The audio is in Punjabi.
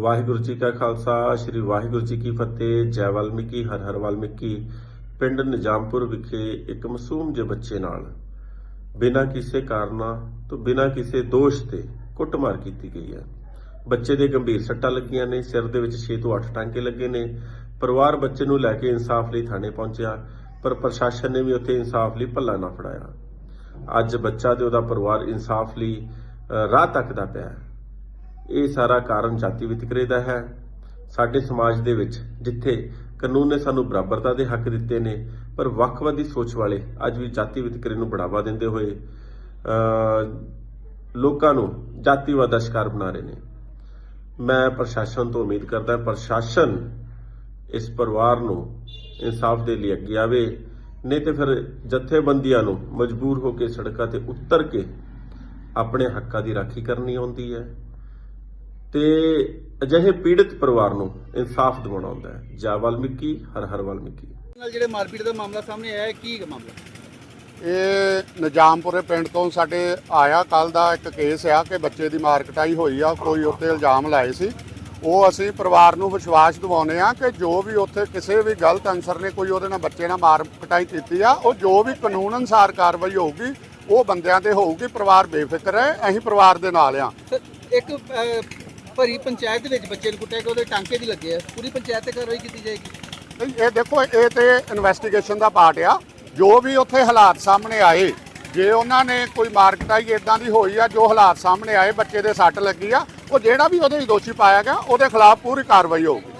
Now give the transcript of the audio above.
ਵਾਹਿਗੁਰੂ ਜੀ ਕਾ ਖਾਲਸਾ ਸ੍ਰੀ ਵਾਹਿਗੁਰੂ ਜੀ ਕੀ ਫਤਿਹ ਜੈ ਵਾਲਮੀਕੀ ਹਰ ਹਰ ਵਾਲਮੀਕੀ। ਪਿੰਡ ਨਿਜਾਮਪੁਰ ਵਿਖੇ ਇੱਕ ਮਾਸੂਮ ਜਿਹੇ ਬੱਚੇ ਨਾਲ ਬਿਨਾਂ ਕਿਸੇ ਕਾਰਨਾਂ ਤੋਂ ਬਿਨਾਂ ਕਿਸੇ ਦੋਸ਼ ਤੇ ਕੁੱਟਮਾਰ ਕੀਤੀ ਗਈ ਹੈ। ਬੱਚੇ ਦੇ ਗੰਭੀਰ ਸੱਟਾਂ ਲੱਗੀਆਂ ਨੇ ਸਿਰ ਦੇ ਵਿੱਚ 6 ਤੋਂ 8 ਟਾਂਕੇ ਲੱਗੇ ਨੇ। ਪਰਿਵਾਰ ਬੱਚੇ ਨੂੰ ਲੈ ਕੇ ਇਨਸਾਫ ਲਈ ਥਾਣੇ ਪਹੁੰਚਿਆ ਪਰ ਪ੍ਰਸ਼ਾਸਨ ਨੇ ਵੀ ਉੱਥੇ ਇਨਸਾਫ ਲਈ ਪੱਲਾ ਨਾ ਫੜਾਇਆ। ਅੱਜ ਬੱਚਾ ਤੇ ਉਹਦਾ ਪਰਿਵਾਰ ਇਨਸਾਫ ਲਈ ਅ, ਰਾਹ ਤੱਕਦਾ ਪਿਆ ਹੈ। ਇਹ ਸਾਰਾ ਕਾਰਨ ਜਾਤੀ ਵਿਤਕਰੇ ਦਾ ਹੈ। ਸਾਡੇ ਸਮਾਜ ਦੇ ਵਿੱਚ ਜਿੱਥੇ ਕਾਨੂੰਨ ਨੇ ਸਾਨੂੰ ਬਰਾਬਰਤਾ ਦੇ ਹੱਕ ਦਿੱਤੇ ਨੇ, ਪਰ ਵੱਖਵਾਦੀ ਸੋਚ ਵਾਲੇ ਅੱਜ ਵੀ ਜਾਤੀ ਵਿਤਕਰੇ ਨੂੰ ਬੜਾਵਾ ਦਿੰਦੇ ਹੋਏ ਲੋਕਾਂ ਨੂੰ ਜਾਤੀਵਾਦ ਦਾ ਸ਼ਿਕਾਰ ਬਣਾ ਰਹੇ ਨੇ। ਮੈਂ ਪ੍ਰਸ਼ਾਸਨ ਤੋਂ ਉਮੀਦ ਕਰਦਾ ਪ੍ਰਸ਼ਾਸਨ ਇਸ ਪਰਿਵਾਰ ਨੂੰ ਇਨਸਾਫ ਦੇ ਲਈ ਅੱਗੇ ਆਵੇ, ਨਹੀਂ ਤੇ ਫਿਰ ਜਥੇਬੰਦੀਆਂ ਨੂੰ ਮਜਬੂਰ ਹੋ ਕੇ ਸੜਕਾਂ ਤੇ ਉਤਰ ਕੇ ਆਪਣੇ ਹੱਕਾਂ ਦੀ ਰਾਖੀ ਕਰਨੀ ਆਉਂਦੀ ਹੈ। ਤੇ ਅਜਿਹੇ ਪੀੜਿਤ ਪਰਿਵਾਰ ਨੂੰ ਇਨਸਾਫ ਦਿਵਾਉਣਾ ਹੁੰਦਾ ਹੈ। ਜਾ ਵਾਲਮੀਕੀ ਹਰ ਹਰ ਵਾਲਮੀਕੀ। ਨਾਲ ਜਿਹੜੇ ਮਾਰਪੀਟ ਦਾ ਮਾਮਲਾ ਸਾਹਮਣੇ ਆਇਆ ਹੈ, ਕੀ ਮਾਮਲਾ? ਇਹ ਨਿਜਾਮਪੁਰੇ ਪਿੰਡ ਤੋਂ ਸਾਡੇ ਆਇਆ ਕੱਲ ਦਾ ਇੱਕ ਕੇਸ ਆ ਕਿ ਬੱਚੇ ਦੀ ਮਾਰ ਕਟਾਈ ਹੋਈ ਆ ਕੋਈ ਉੱਤੇ ਇਲਜ਼ਾਮ ਲਾਏ ਸੀ। ਉਹ ਅਸੀਂ ਪਰਿਵਾਰ ਨੂੰ ਵਿਸ਼ਵਾਸ ਦਿਵਾਉਂਦੇ ਆ ਕਿ ਜੋ ਵੀ ਉੱਥੇ ਕਿਸੇ ਵੀ ਗਲਤ ਅਨਸਰ ਨੇ ਕੋਈ ਉਹਦੇ ਨਾਲ ਬੱਚੇ ਨਾਲ ਮਾਰ ਕਟਾਈ ਕੀਤੀ ਆ ਉਹ ਜੋ ਵੀ ਕਾਨੂੰਨ ਅਨਸਾਰ ਕਾਰਵਾਈ ਹੋਊਗੀ ਉਹ ਬੰਦਿਆਂ ਤੇ ਹੋਊਗੀ। ਪਰਿਵਾਰ ਬੇਫਿਕਰ ਹੈ ਅਸੀਂ ਪਰਿਵਾਰ ਦੇ ਨਾਲ ਆ ਇੱਕ ਭਰੀ ਪੰਚਾਇਤ ਦੇ ਵਿੱਚ ਬੱਚੇ ਨੂੰ ਕੁੱਟਿਆ ਕਿ ਉਹਦੇ ਟਾਂਕੇ ਵੀ ਲੱਗੇ ਆ। ਪੂਰੀ ਪੰਚਾਇਤ ਤੇ ਕਾਰਵਾਈ ਕੀਤੀ ਜਾਏਗੀ। ਇਹ ਦੇਖੋ, ਇਹ ਤੇ ਇਨਵੈਸਟੀਗੇਸ਼ਨ ਦਾ ਪਾਰਟ ਆ। ਜੋ ਵੀ ਉੱਥੇ ਹਾਲਾਤ ਸਾਹਮਣੇ ਆਏ, ਜੇ ਉਹਨਾਂ ਨੇ ਕੋਈ ਮਾਰਕਟਾਈ ਇਦਾਂ ਦੀ ਹੋਈ ਆ, ਜੋ ਹਾਲਾਤ ਸਾਹਮਣੇ ਆਏ, ਬੱਚੇ ਦੇ ਸੱਟ ਲੱਗੀ ਆ, ਉਹ ਜਿਹੜਾ ਵੀ ਉਹਦੇ ਵਿੱਚ ਦੋਸ਼ੀ ਪਾਇਆ ਗਿਆ, ਉਹਦੇ ਖਿਲਾਫ ਪੂਰੀ ਕਾਰਵਾਈ ਹੋਊਗੀ।